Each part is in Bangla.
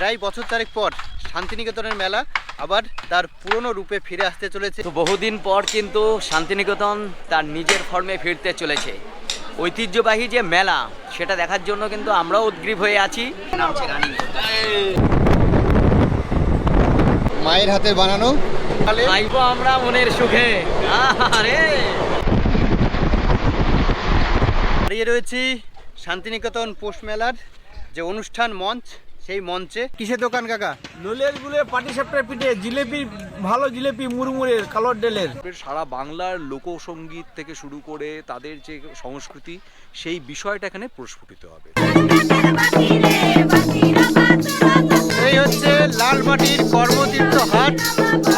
প্রায় বছর চারেক পর শান্তিনিকেতনের মেলা আবার তার পুরনো রূপে ফিরে আসতে চলেছে। তো বহুদিন পর কিন্তু শান্তিনিকেতন তার নিজের ফর্মে ফিরতে চলেছে। ঐতিহ্যবাহী যে মেলা সেটা দেখার জন্য কিন্তু আমরাও উদ্গ্রীব হয়ে আছি। মায়ের হাতে বানানো। আইবো আমরা মনের সুখে। আরে দাঁড়িয়ে রয়েছি শান্তিনিকেতন পৌষ মেলার যে অনুষ্ঠান মঞ্চ সেই মঞ্চে। কিসের দোকান কাকা? নোলের গুলে পাটি সাপটার পিঠে জিলেপি ভালো জিলেপি মুড়মুড়ের কালোর ডেলের। সারা বাংলার লোকসঙ্গীত থেকে শুরু করে তাদের যে সংস্কৃতি সেই বিষয়টা এখানে প্রস্ফুটিত হবে। এই হচ্ছে লাল মাটির কর্মতীর্থ হাট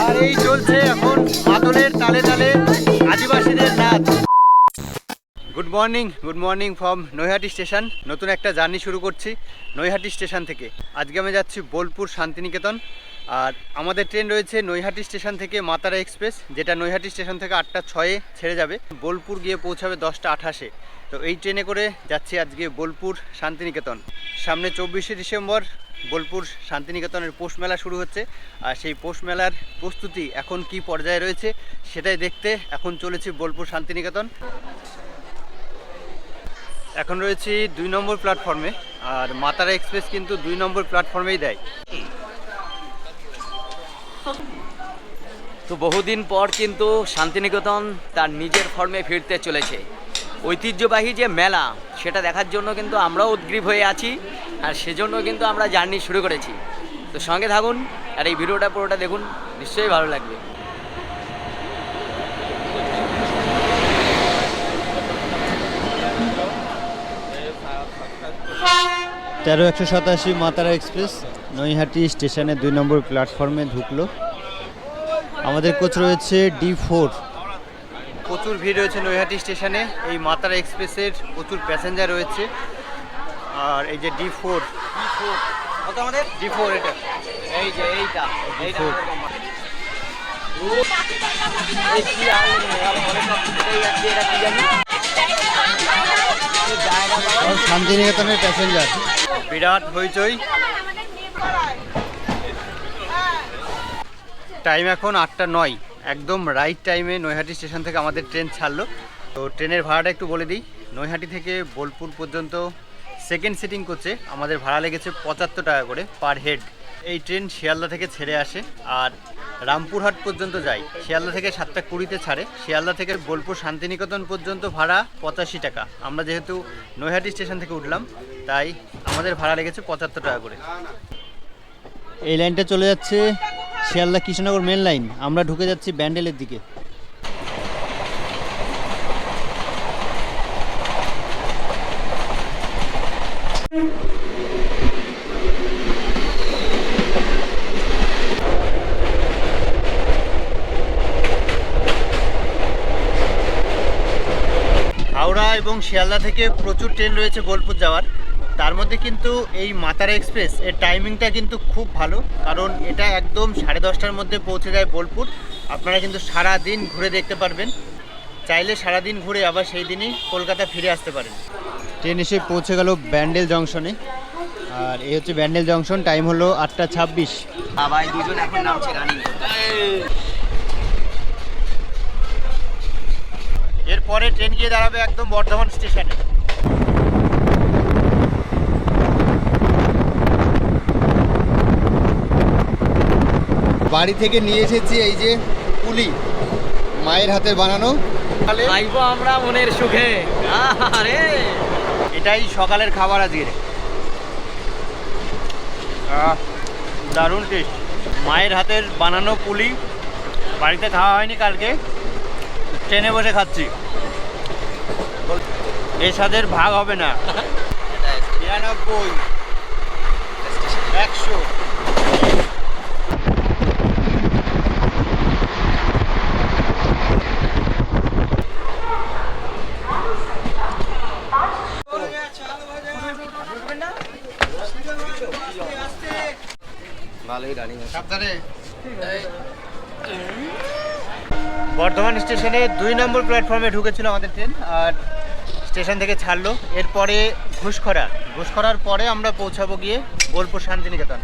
আর এই চলছে এখন মাদলের তালে তালে আদিবাসীদের নাচ। Good morning good morning from Naihati station নতুন একটা জার্নি শুরু করছি নৈহাটি স্টেশন থেকে। আজকে আমি যাচ্ছি বোলপুর শান্তিনিকেতন। আর আমাদের ট্রেন রয়েছে নৈহাটি স্টেশন থেকে মাতারা এক্সপ্রেস যেটা নৈহাটি স্টেশন থেকে আটটা ছয়ে ছেড়ে যাবে। বোলপুর গিয়ে পৌঁছাবে দশটা আঠাশে। তো এই ট্রেনে করে যাচ্ছি আজকে বোলপুর শান্তিনিকেতন। সামনে চব্বিশে ডিসেম্বর বোলপুর শান্তিনিকেতনের পৌষ মেলা শুরু হচ্ছে। আর সেই পৌষ মেলার প্রস্তুতি এখন কি পর্যায়ে রয়েছে, সেটাই দেখতে এখন চলেছি বোলপুর শান্তিনিকেতন। এখন রয়েছি দুই নম্বর প্ল্যাটফর্মে আর মাতারা এক্সপ্রেস কিন্তু দুই নম্বর প্ল্যাটফর্মেই দেয়। তো বহুদিন পর কিন্তু শান্তিনিকেতন তার নিজের ফর্মে ফিরতে চলেছে। ঐতিহ্যবাহী যে মেলা, সেটা দেখার জন্য কিন্তু আমরাও উদ্গ্রীব হয়ে আছি, আর সেজন্য কিন্তু আমরা জার্নি শুরু করেছি। তো সঙ্গে থাকুন, আর এই ভিডিওটা পুরোটা দেখুন, নিশ্চয়ই ভালো লাগবে। তেরো একশো সাতাশি মাতারা এক্সপ্রেস নৈহাটি স্টেশনে দুই নম্বর প্ল্যাটফর্মে ঢুকলো। আমাদের কোচ রয়েছে ডি ফোর। প্রচুর ভিড় রয়েছে নৈহাটি স্টেশনে এই মাতারা এক্সপ্রেসের প্রচুর প্যাসেঞ্জার রয়েছে। আর এই যে ডি ফোর ডি ফোর এটা। এই যে এইটা. শান্তিনিকেতনের প্যাসেঞ্জার বিরাট হইচই। টাইম এখন আটটা নয়। একদম রাইট টাইমে নৈহাটি স্টেশন থেকে আমাদের ট্রেন ছাড়লো। তো ট্রেনের ভাড়াটা একটু বলে দিই। নৈহাটি থেকে বোলপুর পর্যন্ত সেকেন্ড সিটিং করছে। আমাদের ভাড়া লেগেছে পঁচাত্তর টাকা করে পার হেড এই ট্রেন শিয়ালদা থেকে ছেড়ে আসে। আর রামপুরহাট পর্যন্ত যায় শিয়ালদা থেকে সাতটা কুড়িতে ছাড়ে। শিয়ালদা থেকে বোলপুর শান্তিনিকেতন পর্যন্ত ভাড়া পঁচাশি টাকা। আমরা যেহেতু নৈহাটি স্টেশন থেকে উঠলাম, তাই আমাদের ভাড়া লেগেছে পঁচাত্তর টাকা করে। এই লাইনটা চলে যাচ্ছে শিয়ালদা কৃষ্ণনগর মেন লাইন। আমরা ঢুকে যাচ্ছি ব্যান্ডেলের দিকে। এবং শিয়ালদা থেকে প্রচুর ট্রেন রয়েছে বোলপুর যাওয়ার। তার মধ্যে কিন্তু এই মাতারা এক্সপ্রেস এর টাইমিংটা কিন্তু খুব ভালো কারণ এটা একদম সাড়ে দশটার মধ্যে পৌঁছে যায় বোলপুর। আপনারা কিন্তু সারা দিন ঘুরে দেখতে পারবেন। চাইলে সারা দিন ঘুরে আবার সেই দিনই কলকাতা ফিরে আসতে পারেন। ট্রেন এসে পৌঁছে গেল ব্যান্ডেল জংশনে। আর এই হচ্ছে ব্যান্ডেল জংশন টাইম হলো আটটা ছাব্বিশ। বাবা দুজন এখন নামছে রানী। এরপরে ট্রেন গিয়ে দাঁড়াবে একদম বর্ধমান স্টেশনে। বাড়ি থেকে নিয়ে এসেছি এই যে পুলি মায়ের হাতে বানানো। আইবো আমরা মনের সুখে। আরে এটাই সকালের খাবার আজকের। আহ, দারুণ টেস্ট মায়ের হাতের বানানো পুলি বাড়িতে খাওয়া হয়নি কালকে। ট্রেনে বসে খাচ্ছি। এর স্বাদের ভাগ হবে না। নিরানব্বই। একশো। সাবধানে। বর্ধমান স্টেশনে দুই নম্বর প্ল্যাটফর্মে ঢুকেছিল আমাদের ট্রেন, আর স্টেশন থেকে ছাড়লো। এরপরে ঘুষখরা। ঘুষখরার পরে আমরা পৌঁছাবো গিয়ে বোলপুর শান্তিনিকেতন।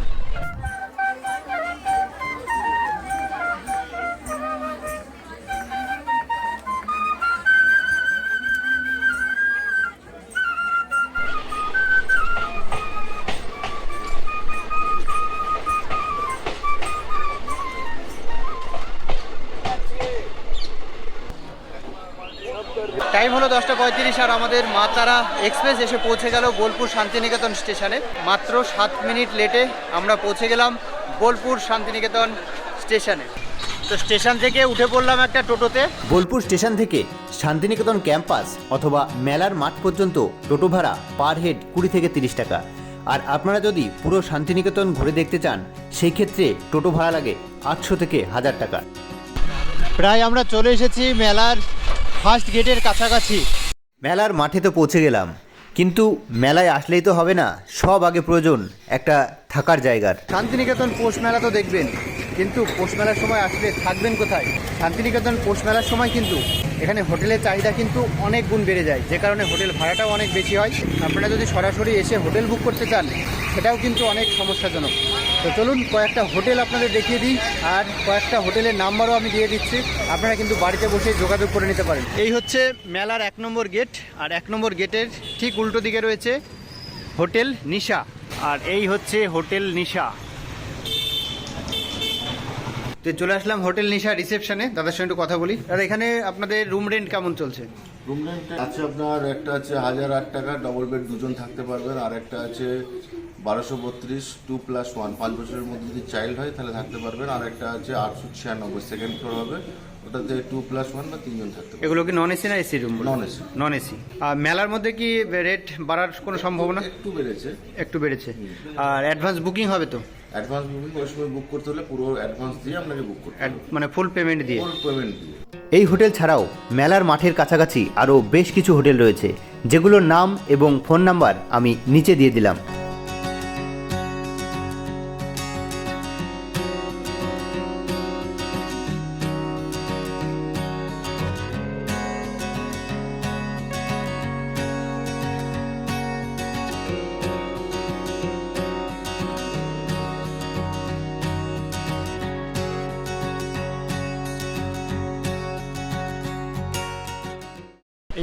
দশটা পঁয়ত্রিশ আর আমাদের মা তারা এক্সপ্রেস এসে পৌঁছে গেল বোলপুর শান্তিনিকেতন স্টেশনে। মাত্র সাত মিনিট লেটে আমরা পৌঁছে গেলাম বোলপুর শান্তিনিকেতন স্টেশনে। তো স্টেশন থেকে উঠে পড়লাম একটা টোটোতে। বোলপুর স্টেশন থেকে শান্তিনিকেতন ক্যাম্পাস অথবা মেলার মাঠ পর্যন্ত টোটো ভাড়া পার হেড কুড়ি থেকে তিরিশ টাকা। আর আপনারা যদি পুরো শান্তিনিকেতন ঘুরে দেখতে চান সেই ক্ষেত্রে টোটো ভাড়া লাগে আটশো থেকে হাজার টাকা। প্রায় আমরা চলে এসেছি মেলার ফার্স্ট গেটের কাছাকাছি। মেলার মাঠে তো পৌঁছে গেলাম কিন্তু মেলায় আসলেই তো হবে না সব আগে প্রয়োজন একটা থাকার জায়গার। শান্তিনিকেতন পৌষ মেলা তো দেখবেন কিন্তু পৌষ মেলার সময় আসলে থাকবেন কোথায়? শান্তিনিকেতন পৌষ মেলার সময় কিন্তু এখানে হোটেলের চাহিদা কিন্তু অনেক গুণ বেড়ে যায় যে কারণে হোটেল ভাড়াটাও অনেক বেশি হয়। আপনারা যদি সরাসরি এসে হোটেল বুক করতে চান সেটাও কিন্তু অনেক সমস্যাজনক। তো চলুন কয়েকটা হোটেল আপনাদের দেখিয়ে দিই, আর কয়েকটা হোটেলের নাম্বারও আমি দিয়ে দিচ্ছি। আপনারা কিন্তু বাড়িতে বসে যোগাযোগ করে নিতে পারেন। এই হচ্ছে মেলার এক নম্বর গেট, আর এক নম্বর গেটের ঠিক উল্টো দিকে রয়েছে হোটেল নিশা, আর এই হচ্ছে হোটেল নিশা। তো চলে আসলাম হোটেল নিশা রিসেপশনে। দাদার সঙ্গে একটু কথা বলি। আর এখানে আপনাদের রুম রেন্ট কেমন চলছে? রুম রেন্ট আছে আপনার একটা আছে হাজার আট টাকা ডবল বেড দুজন থাকতে পারবেন। আর একটা আছে বারোশো বত্রিশ টু প্লাস ওয়ান পাঁচ বছরের মধ্যে যদি চাইল্ড হয় তাহলে থাকতে পারবেন। আর একটা আছে আটশো ছিয়ানব্বই সেকেন্ড ফ্লোর হবে। ওটাতে টু প্লাস ওয়ান বা তিনজন থাকতে পারবেন। এগুলো কি নন এসি না AC room Non AC non AC আর মেলার মধ্যে কি রেট বাড়ার কোনো সম্ভাবনা? একটু বেড়েছে। একটু বেড়েছে। আর অ্যাডভান্স বুকিং হবে তো? অ্যাডভান্স বুকিং ওই সময় বুক করতে হলে পুরো অ্যাডভান্স দিয়ে আপনাকে বুক করতে মানে ফুল পেমেন্ট দিয়ে? ফুল পেমেন্ট দিয়ে। এই হোটেল ছাড়াও মেলার মাঠের কাছাকাছি আরও বেশ কিছু হোটেল রয়েছে যেগুলোর নাম এবং ফোন নাম্বার আমি নিচে দিয়ে দিলাম।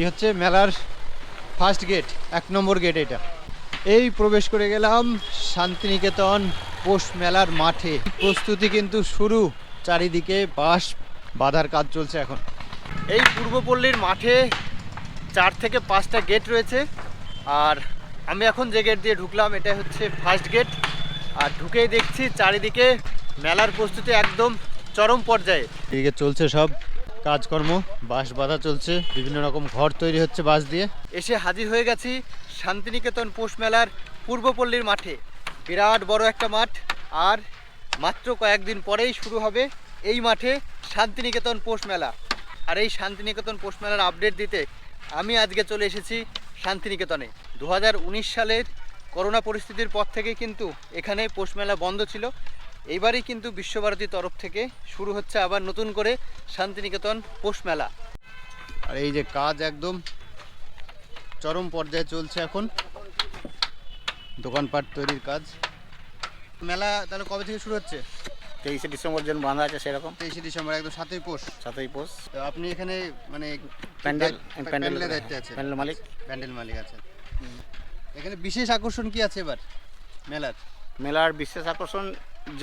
হচ্ছে মেলার ফার্স্ট গেট এক নম্বর গেট এটা। এই প্রবেশ করে গেলাম শান্তিনিকেতন পৌষ মেলার মাঠে। প্রস্তুতি কিন্তু শুরু, চারিদিকে বাঁশ বাঁধার কাজ চলছে এখন। এই পূর্বপল্লীর মাঠে চার থেকে পাঁচটা গেট রয়েছে। আর আমি এখন যে গেট দিয়ে ঢুকলাম এটা হচ্ছে ফার্স্ট গেট আর ঢুকেই দেখছি চারিদিকে মেলার প্রস্তুতি একদম চরম পর্যায়ে। এদিকে চলছে সব কাজকর্ম, বাঁশ বাঁধা চলছে, বিভিন্ন রকম ঘর তৈরি হচ্ছে বাঁশ দিয়ে। এসে হাজির হয়ে গেছি শান্তিনিকেতন পৌষ মেলার পূর্বপল্লীর মাঠে। বিরাট বড় একটা মাঠ, আর মাত্র কয়েকদিন পরেই শুরু হবে এই মাঠে শান্তিনিকেতন পৌষ মেলা। আর এই শান্তিনিকেতন পৌষ মেলার আপডেট দিতে আমি আজকে চলে এসেছি শান্তিনিকেতনে। দু হাজার উনিশ সালের করোনা পরিস্থিতির পর থেকে কিন্তু এখানে পৌষ মেলা বন্ধ ছিল। এইবারই কিন্তু বিশ্বভারতীর তরফ থেকে শুরু হচ্ছে আবার নতুন করে শান্তিনিকেতন পোষ মেলা। আর এই যে কাজ একদম চরম পর্যায়ে চলছে এখন। দোকানপাট তৈরির কাজ। মেলা তাহলে কবে থেকে শুরু হচ্ছে? তেইশে ডিসেম্বর যেন বাঁধা আছে সেরকম। তেইশে ডিসেম্বর একদম সাতই পোষ। সাতই পোষ। তো আপনি এখানে মানে প্যান্ডেল প্যান্ডেল প্যান্ডেলের দায়িত্বে আছে প্যান্ডেল মালিক। প্যান্ডেল মালিক আছে এখানে বিশেষ আকর্ষণ কি আছে এবার মেলার? মেলার বিশেষ আকর্ষণ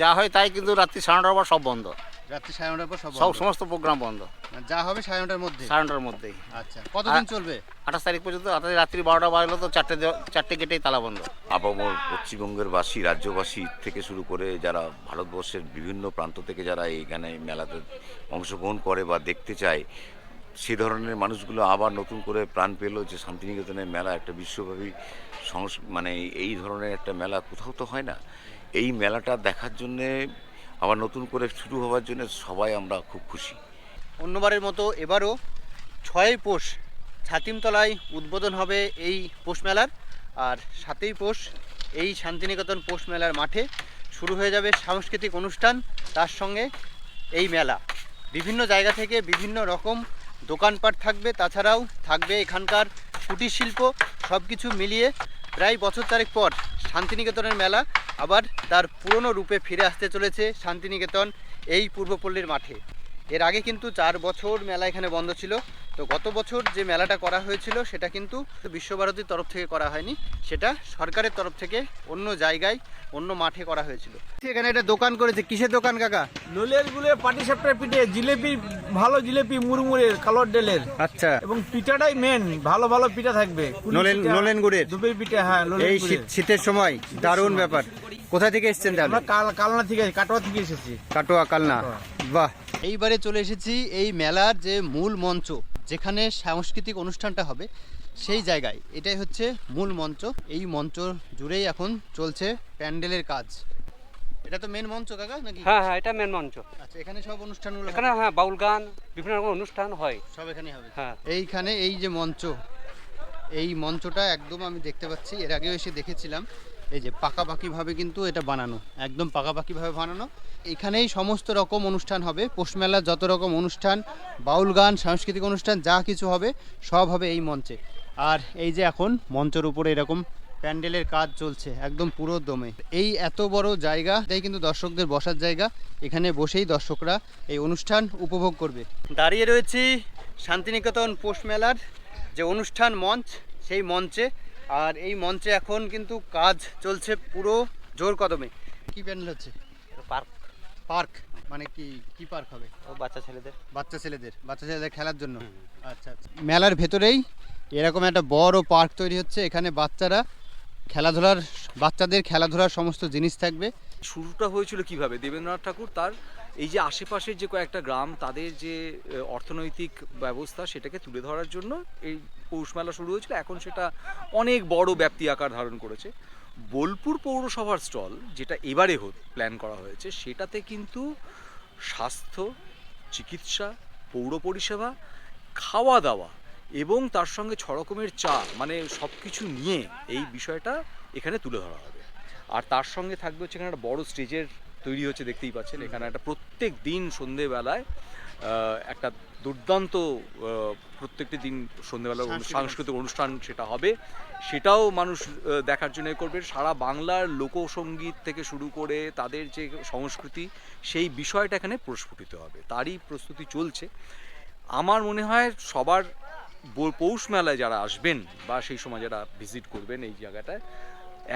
যা হয় তাই কিন্তু রাত্রি সাড়ে নটার পর সব বন্ধ। রাত্রি সাড়ে নটার পর সব সব সমস্ত প্রোগ্রাম বন্ধ। মানে যা হবে সাড়ে নটার মধ্যে সাড়ে নটার মধ্যেই। আচ্ছা কতদিন চলবে? আঠাশ তারিখ পর্যন্ত অর্থাৎ রাত্রি বারোটা বাজলো তো চারটে চারটে গেটেই তালা বন্ধ। আপামর পশ্চিমবঙ্গের বাসী রাজ্যবাসী থেকে শুরু করে যারা ভারতবর্ষের বিভিন্ন প্রান্ত থেকে যারা এইখানে মেলাতে অংশগ্রহণ করে বা দেখতে চায় সে ধরনের মানুষগুলো আবার নতুন করে প্রাণ পেল যে শান্তিনিকেতনের মেলা একটা বিশ্বব্যাপী সংস মানে এই ধরনের একটা মেলা কোথাও তো হয় না। এই মেলাটা দেখার জন্যে, আবার নতুন করে শুরু হওয়ার জন্য সবাই আমরা খুব খুশি। অন্যবারের মতো এবারও ছয়ই পোষ ছাতিমতলায় উদ্বোধন হবে এই পোষ মেলার, আর সাতই পোষ এই শান্তিনিকেতন পৌষ মেলার মাঠে শুরু হয়ে যাবে সাংস্কৃতিক অনুষ্ঠান, তার সঙ্গে এই মেলা। বিভিন্ন জায়গা থেকে বিভিন্ন রকম দোকানপাট থাকবে, তাছাড়াও থাকবে এখানকার কুটির শিল্প সব কিছু মিলিয়ে প্রায় বছর চারেক পর শান্তিনিকেতনের মেলা আবার তার পুরনো রূপে ফিরে আসতে চলেছে শান্তিনিকেতন এই পূর্বপল্লীর মাঠে। এর আগে কিন্তু চার বছর মেলা এখানে বন্ধ ছিল। তো গত বছর যে মেলাটা করা হয়েছিল সেটা কিন্তু বিশ্বভারতীর তরফ থেকে করা হয়নি। সেটা সরকারের তরফ থেকে অন্য জায়গায় অন্য মাঠে করা হয়েছিল। এখানে একটা দোকান করেছে। কিসের দোকান কাকা? লোলের গুলে পাটি সাপটার পিঠে জিলেপি ভালো জিলেপি মুড়মুড়ের কালোর ডেলের। আচ্ছা। এবং পিঠাটাই মেন ভালো ভালো পিঠা থাকবে। নলেন- নলেন গুড়ের? দুবের পিঠা হ্যাঁ এই শীত- শীতের সময় দারুণ ব্যাপার। কোথা থেকে এসেছেন তাহলে? কালনা থেকে কাটোয়া থেকে এসেছি। কাটোয়া কালনা। বাহ এইবারে চলে এসেছি এই মেলার যে মূল মঞ্চ যেখানে সাংস্কৃতিক অনুষ্ঠানটা হবে সেই জায়গায়। এটাই হচ্ছে মূল মঞ্চ। এই মঞ্চ জুড়েই এখন চলছে প্যান্ডেলের কাজ। এটা তো মেন মঞ্চ কাকা নাকি? হ্যাঁ হ্যাঁ এটা মেন মঞ্চ। আচ্ছা এখানে সব অনুষ্ঠানগুলো এখানে হ্যাঁ বাউল গান বিভিন্ন রকম অনুষ্ঠান হয়। সব এখানে হবে? হ্যাঁ। এইখানে এই যে মঞ্চ এই মঞ্চটা একদম আমি দেখতে পাচ্ছি। এর আগেও এসে দেখেছিলাম। এই যে পাকাপাকিভাবে কিন্তু এটা বানানো, একদম পাকাপাকিভাবে বানানো। এখানেই সমস্ত রকম অনুষ্ঠান হবে পৌষমেলার যত রকম অনুষ্ঠান, বাউল গান, সাংস্কৃতিক অনুষ্ঠান, যা কিছু হবে, সব হবে এই মঞ্চে। আর এই যে এখন মঞ্চের উপরে এরকম প্যান্ডেলের কাজ চলছে, একদম পুরো দমে। এই এত বড় জায়গা, এটাই কিন্তু দর্শকদের বসার জায়গা। এখানে বসেই দর্শকরা এই অনুষ্ঠান উপভোগ করবে। দাঁড়িয়ে রয়েছি শান্তিনিকেতন পৌষ মেলার যে অনুষ্ঠান মঞ্চ, সেই মঞ্চে আর এই মঞ্চে এখন কিন্তু কাজ চলছে পুরো জোর কদমে। কি প্যান্ডেল হচ্ছে? পার্ক। পার্ক? মানে কি কি পার্ক হবে? ও বাচ্চা ছেলেদের। বাচ্চা ছেলেদের বাচ্চা ছেলেদের খেলার জন্য? আচ্ছা আচ্ছা। মেলার ভেতরেই এরকম একটা বড় পার্ক তৈরি হচ্ছে। এখানে বাচ্চারা খেলাধুলার বাচ্চাদের খেলাধুলার সমস্ত জিনিস থাকবে। শুরুটা হয়েছিল কীভাবে? দেবেন্দ্রনাথ ঠাকুর তার এই যে আশেপাশের যে কয়েকটা গ্রাম, তাদের যে অর্থনৈতিক ব্যবস্থা সেটাকে তুলে ধরার জন্য এই পৌষ মেলা শুরু হয়েছিল। এখন সেটা অনেক বড় ব্যাপ্তি আকার ধারণ করেছে। বোলপুর পৌরসভার স্টল, যেটা এবারে প্ল্যান করা হয়েছে, সেটাতে কিন্তু স্বাস্থ্য, চিকিৎসা, পৌর পরিষেবা খাওয়া দাওয়া এবং তার সঙ্গে ছ রকমের চা মানে সব কিছু নিয়ে এই বিষয়টা এখানে তুলে ধরা হবে। আর তার সঙ্গে থাকবে হচ্ছে এখানে একটা বড় স্টেজের তৈরি হচ্ছে দেখতেই পাচ্ছেন। এখানে একটা প্রত্যেক দিন সন্ধেবেলায় একটা দুর্দান্ত প্রত্যেকটি দিন সন্ধেবেলা সাংস্কৃতিক অনুষ্ঠান সেটা হবে। সেটাও মানুষ দেখার জন্য এ করবে। সারা বাংলার লোকসঙ্গীত থেকে শুরু করে তাদের যে সংস্কৃতি সেই বিষয়টা এখানে প্রস্ফুটিত হবে। তারই প্রস্তুতি চলছে। আমার মনে হয় সবার পৌষ মেলায় যারা আসবেন বা সেই সময় যারা ভিজিট করবেন এই জায়গাটায়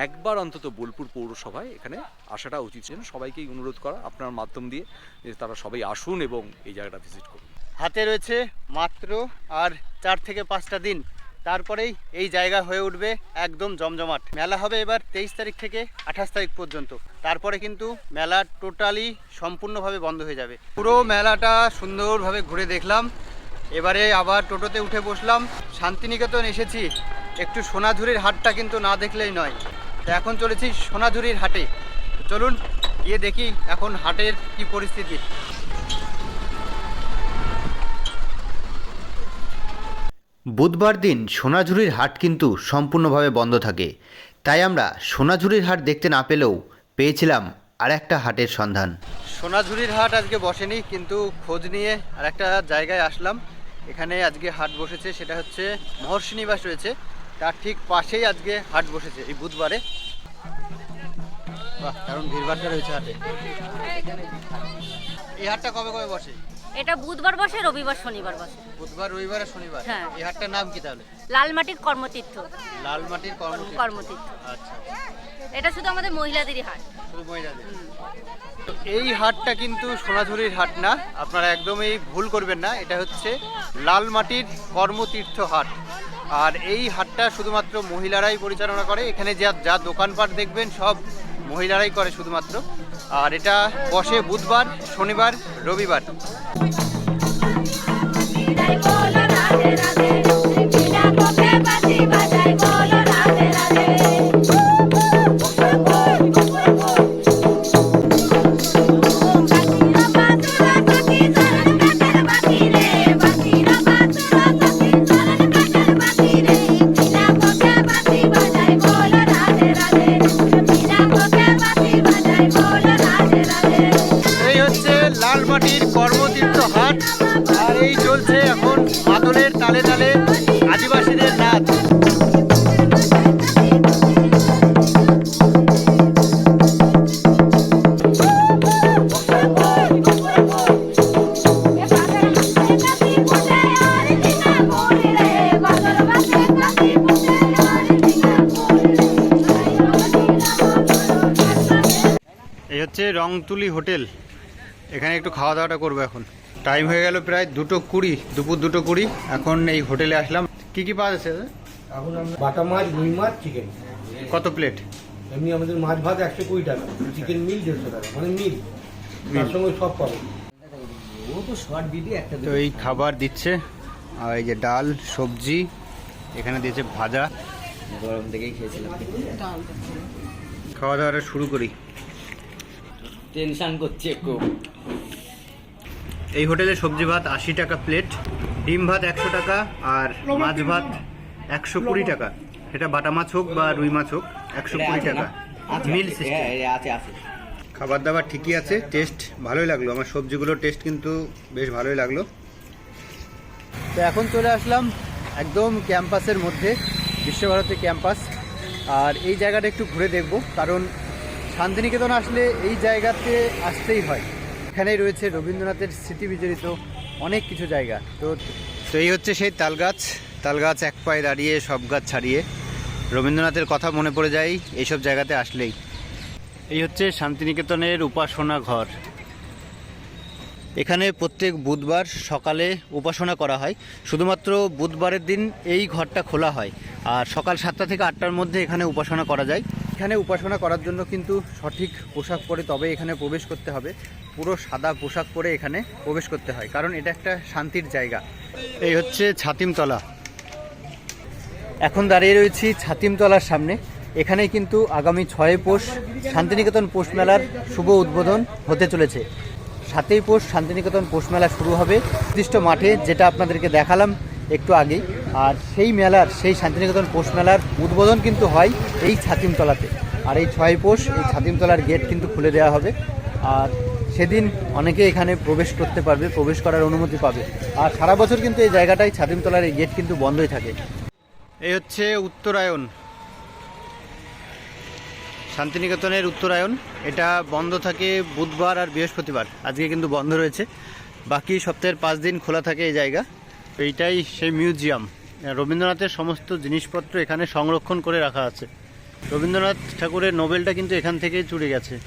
একবার অন্তত বোলপুর পৌরসভায় এখানে আসাটা উচিত ছিল। সবাইকেই অনুরোধ করা আপনার মাধ্যম দিয়ে যে তারা সবাই আসুন এবং এই জায়গাটা ভিজিট করুন। হাতে রয়েছে মাত্র আর চার থেকে পাঁচটা দিন। তারপরেই এই জায়গা হয়ে উঠবে একদম জমজমাট। মেলা হবে এবার তেইশ তারিখ থেকে আঠাশ তারিখ পর্যন্ত। তারপরে কিন্তু মেলা টোটালি সম্পূর্ণভাবে বন্ধ হয়ে যাবে। পুরো মেলাটা সুন্দরভাবে ঘুরে দেখলাম। এবারে আবার টোটোতে উঠে বসলাম। শান্তিনিকেতন এসেছি। একটু সোনাঝুরির হাটটা কিন্তু না দেখলেই নয়। তো এখন চলেছি সোনাঝুরির হাটে। চলুন গিয়ে দেখি এখন হাটের কি পরিস্থিতি। বুধবার দিন সোনাঝুরির হাট কিন্তু সম্পূর্ণভাবে বন্ধ থাকে। তাই আমরা সোনাঝুরির হাট দেখতে না পেলেও পেয়েছিলাম আর একটা হাটের সন্ধান। সোনাঝুরির হাট আজকে বসেনি কিন্তু খোঁজ নিয়ে আর একটা জায়গায় আসলাম। এখানে আজকে হাট বসেছে সেটা হচ্ছে মহর্ষি নিবাস রয়েছে। তার ঠিক পাশেই আজকে হাট বসেছে এই বুধবারে। বাহ কারণ ভিড়ভাড়টা রয়েছে হাটে। এই হাটটা কবে কবে বসে? এটা বুধবার বসে রবিবার শনিবার বসে। বুধবার রবিবার আর শনিবার? হ্যাঁ। এই হাটটার নাম কি তাহলে? লালমাটির কর্মতীর্থ। লাল মাটির কর্মতীর্থ। কর্মতীর্থ। আচ্ছা। এটা শুধু আমাদের মহিলাদেরই হাট। শুধু মহিলাদের। এই হাটটা কিন্তু সোনাঝুরির হাট না আপনারা একদমই ভুল করবেন না এটা হচ্ছে লালমাটির কর্মতীর্থ হাট। আর এই হাটটা শুধুমাত্র মহিলারাই পরিচালনা করে। এখানে যা যা দোকানপাট দেখবেন, সব মহিলারাই করে শুধুমাত্র। আর এটা বসে বুধবার, শনিবার, রবিবার। হচ্ছে রংতুলি হোটেল। এখানে একটু খাওয়া দাওয়াটা করব এখন। টাইম হয়ে গেল প্রায় দুটো কুড়ি দুপুর দুটো কুড়ি। এখন এই হোটেলে আসলাম। কি কি পাওয়া যাচ্ছে এখন বাটা মাছ রুই মাছ চিকেন কত প্লেট এমনি আমাদের মাছ ভাত একশো কুড়ি টাকা। চিকেন মিল দেড়শো টাকা মানে মিল তার সঙ্গে সব পাবো। তো এই খাবার দিচ্ছে। আর এই যে ডাল সবজি এখানে দিয়েছে ভাজা। গরম থেকেই খেয়েছিলাম। খাওয়া দাওয়াটা শুরু করি। টেনশন করছে খুব। এই হোটেলে সবজি ভাত আশি টাকা প্লেট ডিম ভাত একশো টাকা আর মাছ ভাত একশো কুড়ি টাকা। সেটা বাটা মাছ হোক বা রুই মাছ হোক একশো কুড়ি টাকা। মিল আছে। আছে খাবার দাবার ঠিকই আছে টেস্ট ভালোই লাগল। আমার সবজিগুলোর টেস্ট কিন্তু বেশ ভালোই লাগল। তো এখন চলে আসলাম একদম ক্যাম্পাসের মধ্যে বিশ্বভারতী ক্যাম্পাস। আর এই জায়গাটা একটু ঘুরে দেখব কারণ শান্তিনিকেতন আসলে এই জায়গাতে আসতেই হয়। এখানেই রয়েছে রবীন্দ্রনাথের স্মৃতি বিজড়িত অনেক কিছু জায়গা। তো তো এই হচ্ছে সেই তালগাছ তালগাছ এক পায়ে দাঁড়িয়ে সব গাছ ছাড়িয়ে রবীন্দ্রনাথের কথা মনে পড়ে যায় এইসব জায়গাতে আসলেই। এই হচ্ছে শান্তিনিকেতনের উপাসনা ঘর। এখানে প্রত্যেক বুধবার সকালে উপাসনা করা হয়। শুধুমাত্র বুধবারের দিন এই ঘরটা খোলা হয়। আর সকাল সাতটা থেকে আটটার মধ্যে এখানে উপাসনা করা যায়। এখানে উপাসনা করার জন্য কিন্তু সঠিক পোশাক পরে তবে এখানে প্রবেশ করতে হবে। পুরো সাদা পোশাক পরে এখানে প্রবেশ করতে হয়, কারণ এটা একটা শান্তির জায়গা। এই হচ্ছে ছাতিমতলা। এখন দাঁড়িয়ে রয়েছি ছাতিমতলার সামনে। এখানে কিন্তু আগামী ছয় পোষ শান্তিনিকেতন পৌষ মেলার শুভ উদ্বোধন হতে চলেছে। সাতই পোষ শান্তিনিকেতন পোষ মেলা শুরু হবে। নির্দিষ্ট মাঠে যেটা আপনাদেরকে দেখালাম একটু আগেই। আর সেই মেলার, সেই শান্তিনিকেতন পৌষ মেলার উদ্বোধন কিন্তু হয় এই ছাতিমতলাতে। আর এই ছয় পৌষ, এই ছাতিমতলার গেট কিন্তু খুলে দেওয়া হবে। আর সেদিন অনেকে এখানে প্রবেশ করতে পারবে, প্রবেশ করার অনুমতি পাবে। আর সারা বছর কিন্তু এই জায়গাটায় ছাতিমতলার এই গেট কিন্তু বন্ধই থাকে। এই হচ্ছে উত্তরায়ণ। শান্তিনিকেতনের উত্তরায়ণ। এটা বন্ধ থাকে বুধবার আর বৃহস্পতিবার। আজকে কিন্তু বন্ধ রয়েছে। বাকি সপ্তাহের পাঁচ দিন খোলা থাকে এই জায়গা। এইটাই সেই মিউজিয়াম। রবীন্দ্রনাথের সমস্ত জিনিসপত্র এখানে সংরক্ষণ করে রাখা আছে। রবীন্দ্রনাথ ঠাকুরের নোবেলটা কিন্তু এখান থেকেই চুরে গেছে।